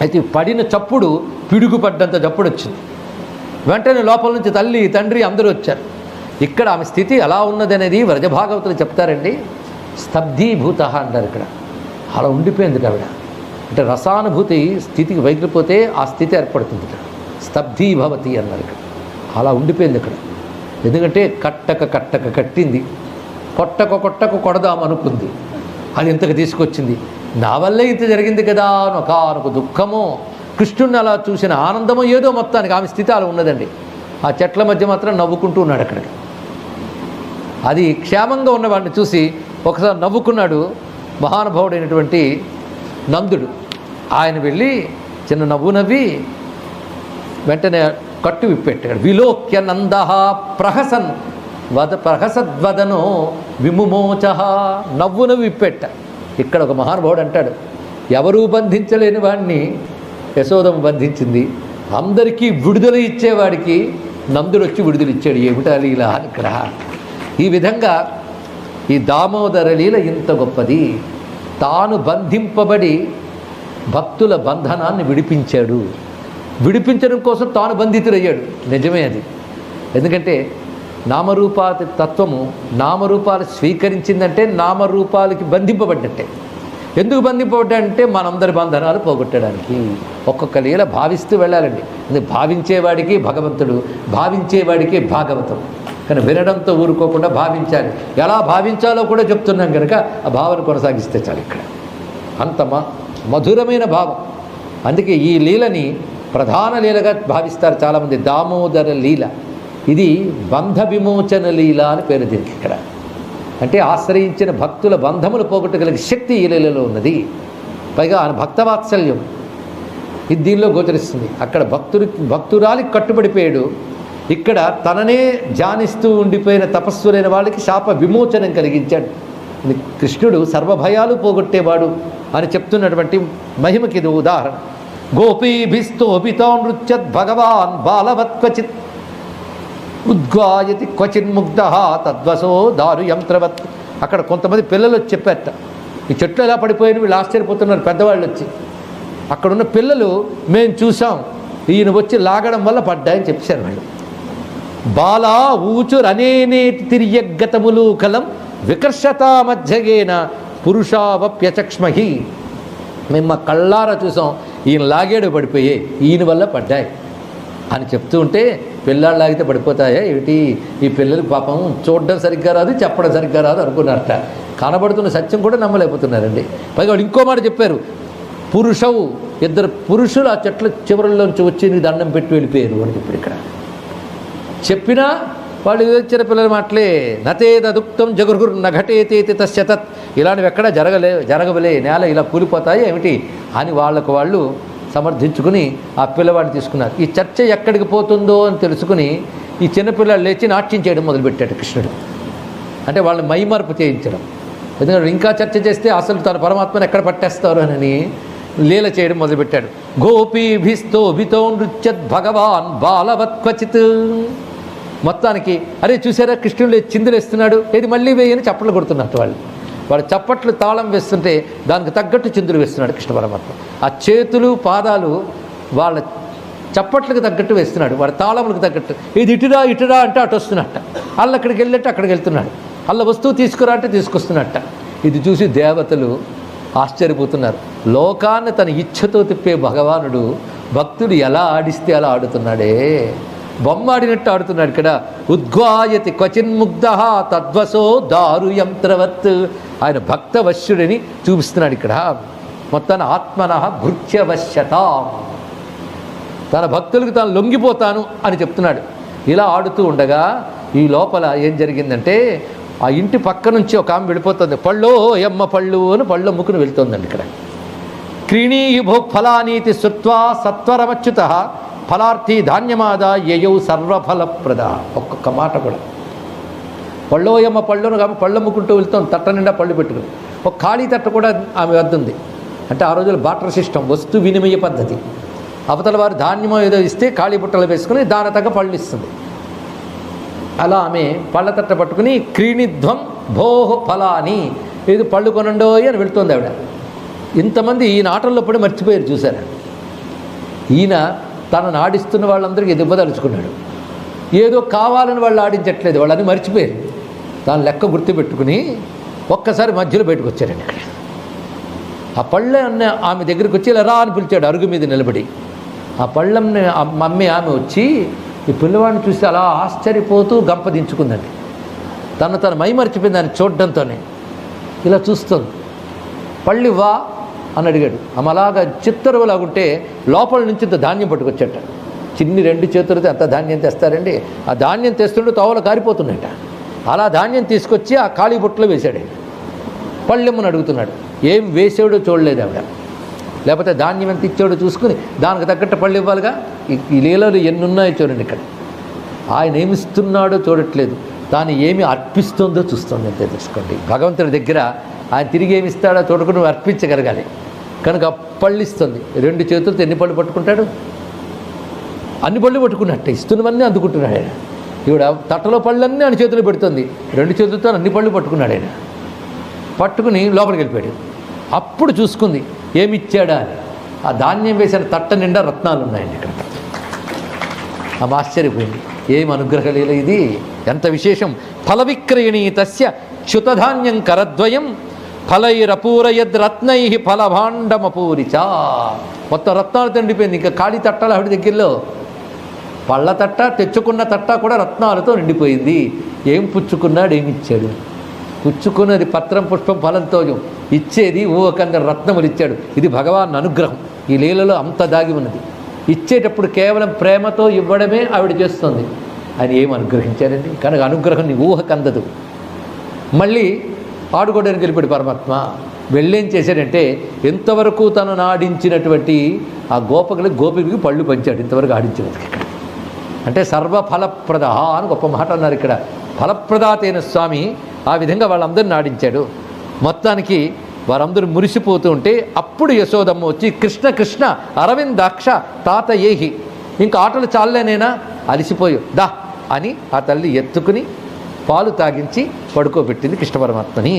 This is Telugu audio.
అయితే పడిన చప్పుడు పిడుగు పడ్డంత చప్పుడు వచ్చింది. వెంటనే లోపల నుంచి తల్లి తండ్రి అందరూ వచ్చారు. ఇక్కడ ఆమె స్థితి ఎలా ఉన్నది అనేది వ్రజభాగవతులు చెప్తారండి. స్తబ్ధీభూత అంటారు ఇక్కడ. అలా ఉండిపోయింది ఆవిడ. అంటే రసానుభూతి స్థితికి వైగిపోతే ఆ స్థితి ఏర్పడుతుంది ఇక్కడ. స్తబ్ధీభవతి అన్నారు ఇక్కడ. అలా ఉండిపోయింది ఇక్కడ. ఎందుకంటే కట్టక కట్టక కట్టింది. కొట్టక కొట్టక కొడదాం అనుకుంది. అది ఇంతకు తీసుకొచ్చింది. నా వల్లే ఇంత జరిగింది కదా అని ఒక దుఃఖమో కృష్ణుడిని అలా చూసిన ఆనందము ఏదో మొత్తానికి ఆమె స్థితి అలా ఉన్నదండి. ఆ చెట్ల మధ్య మాత్రం నవ్వుకుంటూ ఉన్నాడు అక్కడికి. అది క్షేమంగా ఉన్నవాడిని చూసి ఒకసారి నవ్వుకున్నాడు మహానుభావుడైనటువంటి నందుడు. ఆయన వెళ్ళి చిన్న నవ్వు నవ్వి వెంటనే కట్టు విప్పెట్టాడు విలోక్య నంద ప్రహసన్ వద ప్రహసద్వదను విముమోచ నవ్వును విప్పెట్ట. ఇక్కడ ఒక మహానుభావుడు అంటాడు ఎవరూ బంధించలేని వాడిని యశోదం బంధించింది. అందరికీ విడుదల ఇచ్చేవాడికి నందుడు వచ్చి విడుదల ఇచ్చాడు ఏమిటా లీల ఇక్కడ ఈ విధంగా ఈ దామోదర లీల ఇంత గొప్పది. తాను బంధింపబడి భక్తుల బంధనాన్ని విడిపించాడు. విడిపించడం కోసం తాను బంధితుడయ్యాడు. నిజమే అది. ఎందుకంటే నామరూపాతి తత్వము నామరూపాలు స్వీకరించిందంటే నామరూపాలకి బంధింపబడ్డట్టే. ఎందుకు బంధింపబడ్డంటే మనందరి బంధనాలు పోగొట్టడానికి. ఒక్కొక్క లీల భావిస్తూ వెళ్ళాలండి. అందుకే భావించేవాడికి భగవంతుడు భావించేవాడికి భాగవతం. కానీ వినడంతో ఊరుకోకుండా భావించాలి. ఎలా భావించాలో కూడా చెప్తున్నాం కనుక ఆ భావన కొనసాగిస్తే చాలు ఇక్కడ. అంత మధురమైన భావం. అందుకే ఈ లీలని ప్రధాన లీలగా భావిస్తారు చాలామంది. దామోదర లీల. ఇది బంధ విమోచన లీల అని పేరు దీనికి ఇక్కడ. అంటే ఆశ్రయించిన భక్తుల బంధములు పోగొట్టగలిగే శక్తి ఈ లీలలో ఉన్నది. పైగా ఆయన భక్తవాత్సల్యం ఇది దీనిలో గోచరిస్తుంది. అక్కడ భక్తుడి భక్తురాలికి కట్టుబడిపోయాడు. ఇక్కడ తననే జానిస్తూ ఉండిపోయిన తపస్సులైన వాళ్ళకి శాప విమోచనం కలిగించాడు. కృష్ణుడు సర్వభయాలు పోగొట్టేవాడు అని చెప్తున్నటువంటి మహిమకి ఇది ఉదాహరణ. గోపీభిస్తోభితో నృత్యత్ భగవాన్ బాలవత్వచిత్ ఉద్గాయతి క్వచిన్ ముగ్ధ తద్వసో దారు యంత్రవత్. అక్కడ కొంతమంది పిల్లలు వచ్చి చెప్పారట. ఈ చెట్లు ఎలా పడిపోయిన వీళ్ళు ఆశ్చర్యపోతున్నారు పెద్దవాళ్ళు వచ్చి. అక్కడున్న పిల్లలు మేము చూసాం ఈయన వచ్చి లాగడం వల్ల పడ్డాయని చెప్పారు వాళ్ళు. బాలా ఊచురనేనేటి తిరియగతములు కలం వికర్షతా మధ్యగేన పురుషావప్యచక్ష్మహి. మేము మా కళ్ళారా చూసాం ఈయన లాగేడు పడిపోయే ఈయన వల్ల పడ్డాయి. అని చెప్తూ ఉంటే పిల్లాళ్ళలాగితే పడిపోతాయా ఏమిటి? ఈ పిల్లలు పాపం చూడడం సరిగ్గా రాదు చెప్పడం సరిగ్గా రాదు అనుకున్నారట. కనబడుతున్న సత్యం కూడా నమ్మలేకపోతున్నారండి. పైగా వాళ్ళు ఇంకో మాట చెప్పారు. పురుషవు ఇద్దరు పురుషులు ఆ చెట్ల చివరిలోంచి వచ్చి నీ దండం పెట్టి వెళ్ళిపోయారు అని చెప్పారు ఇక్కడ. చెప్పినా వాళ్ళు వివరించిన పిల్లల మాటలే. నతేదదుక్తం జగురుగురు నఘటేతేతి తస్యతత్ ఇలాంటివి ఎక్కడా జరగలే జరగవలే. నేల ఇలా కూలిపోతాయి ఏమిటి? అని వాళ్ళకు వాళ్ళు సమర్థించుకుని ఆ పిల్లవాడిని తీసుకున్నారు. ఈ చర్చ ఎక్కడికి పోతుందో అని తెలుసుకుని ఈ చిన్నపిల్లలు లేచి నాట్యం చేయడం మొదలుపెట్టాడు కృష్ణుడు. అంటే వాళ్ళని మైమర్పు చేయించడం. ఎందుకంటే ఇంకా చర్చ చేస్తే అసలు తన పరమాత్మను ఎక్కడ పట్టేస్తారు అని లీల చేయడం మొదలుపెట్టాడు. గోపీభిస్తోభితో నృత్యత్ భగవాన్ బాలవత్వచిత్ మొత్తానికి అరే చూసారా కృష్ణుడు చిందులేస్తున్నాడు. ఏది మళ్ళీ వేయని చప్పట్లు కొడుతున్నట్టు వాళ్ళు. వాడు చప్పట్లు తాళం వేస్తుంటే దానికి తగ్గట్టు చిందులు వేస్తున్నాడు కృష్ణ పరమాత్మ. ఆ చేతులు పాదాలు వాళ్ళ చప్పట్లకు తగ్గట్టు వేస్తున్నాడు వాడి తాళములకు తగ్గట్టు. ఇది ఇటురా ఇటురా అంటే అటు వస్తున్నట్ట. వాళ్ళు అక్కడికి వెళ్ళట్టు అక్కడికి వెళ్తున్నాడు. వాళ్ళ వస్తువు తీసుకురా అంటే తీసుకొస్తున్నట్ట. ఇది చూసి దేవతలు ఆశ్చర్యపోతున్నారు. లోకాన్ని తన ఇచ్ఛతో తిప్పే భగవానుడు భక్తుడు ఎలా ఆడిస్తే అలా ఆడుతున్నాడే? బొమ్మ ఆడినట్టు ఆడుతున్నాడు ఇక్కడ. ఉద్గాయతి క్వచిన్ముగ్ధ తద్వసో దారు యంత్రవత్ ఆయన భక్తవశ్యుడిని చూపిస్తున్నాడు ఇక్కడ. మొత్తాన్ని ఆత్మన భృత్యవశ్యత తన భక్తులకు తాను లొంగిపోతాను అని చెప్తున్నాడు. ఇలా ఆడుతూ ఉండగా ఈ లోపల ఏం జరిగిందంటే ఆ ఇంటి పక్క నుంచి ఒక ఆమె వెళ్ళిపోతుంది. పళ్ళో ఎమ్మ పళ్ళు అని పళ్ళు అమ్ముకుని వెళ్తుందండి ఇక్కడ. క్రీణీయుభో ఫలానీతి శృత్వా సత్వరమచ్యుత. ఫలార్థి ధాన్యమాద యయౌ సర్వఫలప్రద. ఒక్కొక్క మాట కూడా. పళ్ళోయమ్మ పళ్ళును కాబట్టి పళ్ళు అమ్ముకుంటూ వెళ్తాం తట్ట నిండా పళ్ళు పెట్టుకుని. ఒక ఖాళీ తట్ట కూడా ఆమె వద్ద ఉంది అంటే ఆ రోజుల్లో బాటర్ సిస్టమ్ వస్తు వినిమయ పద్ధతి. అవతల వారు ధాన్యం ఏదో ఇస్తే ఖాళీ బుట్టలు వేసుకుని దాని తగ్గ పళ్ళు ఇస్తుంది. అలా ఆమె పళ్ళ తట్ట పట్టుకుని క్రీణిధ్వం భోహ ఫలాని. ఇది పళ్ళు కొనండోయ్ అని వెళుతుంది ఆవిడ. ఇంతమంది ఈ ఆటల్లో పడి మర్చిపోయారు చూసారా? ఈయన తనను ఆడిస్తున్న వాళ్ళందరికీ దెబ్బ తలుచుకున్నాడు ఏదో కావాలని వాళ్ళు ఆడించట్లేదు వాళ్ళని మర్చిపోయారు. దాని లెక్క గుర్తుపెట్టుకుని ఒక్కసారి మధ్యలో బయటకు వచ్చారండి ఇక్కడ ఆ పళ్ళె అన్న ఆమె దగ్గరికి వచ్చి ఇలా రా అని పిలిచాడు అరుగు మీద నిలబడి. ఆ పళ్ళెంని మమ్మీ ఆమె వచ్చి ఈ పిల్లవాడిని చూసి అలా ఆశ్చర్యపోతూ గంపదించుకుందండి తను తను మై మర్చిపోయింది దాన్ని చూడడంతోనే. ఇలా చూస్తుంది. పళ్ళి వా అని అడిగాడు. ఆమె అలాగా చిత్తరువులాగుంటే లోపల నుంచి ఇంత ధాన్యం పట్టుకొచ్చట. చిన్ని రెండు చేతులతో ఎంత ధాన్యం తెస్తారండి? ఆ ధాన్యం తెస్తుంటే తోవలు కారిపోతున్నాయట. అలా ధాన్యం తీసుకొచ్చి ఆ ఖాళీ బుట్టలో వేశాడు పళ్ళెమ్మని అడుగుతున్నాడు. ఏం వేసాడో చూడలేదు ఆవిడ. లేకపోతే ధాన్యం ఎంత ఇచ్చాడో చూసుకుని దానికి తగ్గట్టు పళ్ళు ఇవ్వాలిగా? ఈ- లీలలు ఎన్ని ఉన్నాయో చూడండి ఇక్కడ. ఆయన ఏమిస్తున్నాడో చూడట్లేదు. తాను ఏమి అర్పిస్తుందో చూస్తుంది అంతే తెలుసుకోండి. భగవంతుడి దగ్గర ఆయన తిరిగి ఏమిస్తాడో చూడకుండా నువ్వు అర్పించగలగాలి. కనుక పళ్ళిస్తుంది. రెండు చేతులతో ఎన్ని పళ్ళు పట్టుకుంటాడు? అన్ని పళ్ళు పట్టుకున్నట్టే. ఇస్తున్నవన్నీ అందుకుంటున్నాడు ఆయన. ఈవిడ తట్టలో పళ్ళన్నీ ఆయన చేతులు పెడుతుంది. రెండు చేతులతో అన్ని పళ్ళు పట్టుకున్నాడు ఆయన. పట్టుకుని లోపలికి వెళ్ళిపోయాడు. అప్పుడు చూసుకుంది ఏమి ఇచ్చాడా అని. ఆ ధాన్యం వేసిన తట్ట నిండా రత్నాలు ఉన్నాయండి ఇక్కడ. ఆమె ఆశ్చర్యపోయింది. ఏం అనుగ్రహలీల ఇది? ఎంత విశేషం. ఫల విక్రయణీ తస్య చ్యుతధాన్యం కరద్వయం ఫలైరపూరయద్ రత్నై ఫలభాండమపూరిచ. మొత్తం రత్నాలు తండిపోయింది ఇంకా ఖాళీ తట్టాలు ఆవిడ దగ్గరలో. పళ్ళ తట్ట తెచ్చుకున్న తట్ట కూడా రత్నాలతో నిండిపోయింది. ఏం పుచ్చుకున్నాడు ఏమిచ్చాడు పుచ్చుకున్నది పత్రం పుష్పం ఫలంతో ఇచ్చేది ఊవకంగా రత్నములు ఇచ్చాడు. ఇది భగవాన్ అనుగ్రహం. ఈ లీలలో అంత దాగి ఉన్నది. ఇచ్చేటప్పుడు కేవలం ప్రేమతో ఇవ్వడమే ఆవిడ చేస్తుంది. ఆయన ఏం అనుగ్రహించారండి కనుక అనుగ్రహం నీ ఊహకందదు మళ్ళీ ఆడుకోవడానికి వెళ్ళిపోయాడు పరమాత్మ. వెళ్ళేం చేశాడంటే ఎంతవరకు తను ఆడించినటువంటి ఆ గోపకులకి గోపికి పళ్ళు పంచాడు ఇంతవరకు ఆడించినందుకు అంటే సర్వఫలప్రద అని గొప్ప మాట అన్నారు ఇక్కడ. ఫలప్రదాతైన స్వామి ఆ విధంగా వాళ్ళందరిని ఆడించాడు మొత్తానికి వారందరూ మురిసిపోతూ ఉంటే అప్పుడు యశోదమ్మ వచ్చి కృష్ణ కృష్ణ అరవిందాక్ష తాత ఏహి ఇంకా ఆటలు చాలేనేనా అలిసిపోయి దా అని ఆ తల్లి ఎత్తుకుని పాలు తాగించి పడుకోబెట్టింది కృష్ణ పరమాత్మని